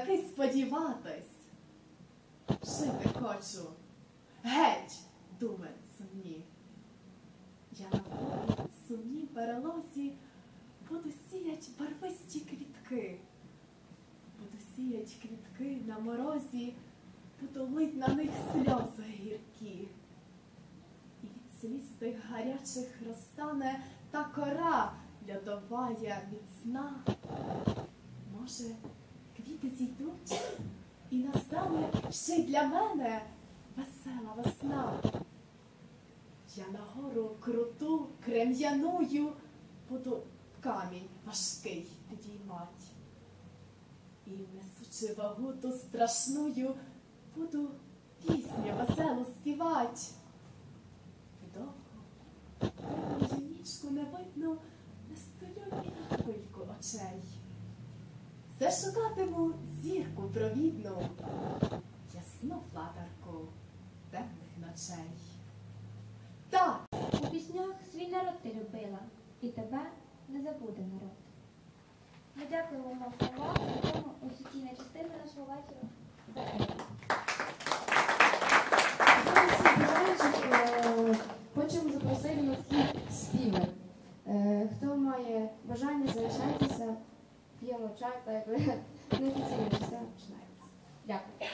таки сподіватись. Жити хочу. Геть, думать сумні. Я на сумні перелозі буду сіять барвисті квітки. Буду сіять квітки на морозі, буду лить на них сльози гіркі. І від сліз тих гарячих розтане та кора льодовая міцна. Може, квіти зійдуть, і настане ще й для мене весела весна. Я на гору круту, крем'яную, буду камінь важкий підіймать. І несучи вагу ту страшную, буду пісню веселу співать. І довго, темну нічку не видно, не столю і на хвильку очей. Все шукатиму зірку провідну, ясну флатарку темних ночей. Так! У піснях свій народ ти любила, і тебе не забуде народ. Ми дякуємо вам за вас, слова, якому освітійна частина нашого вечора. Хочемо запросити на співи. Е, хто має бажання, залишатися? п'ємо чай, так як ви неофіційно все починається. Дякую.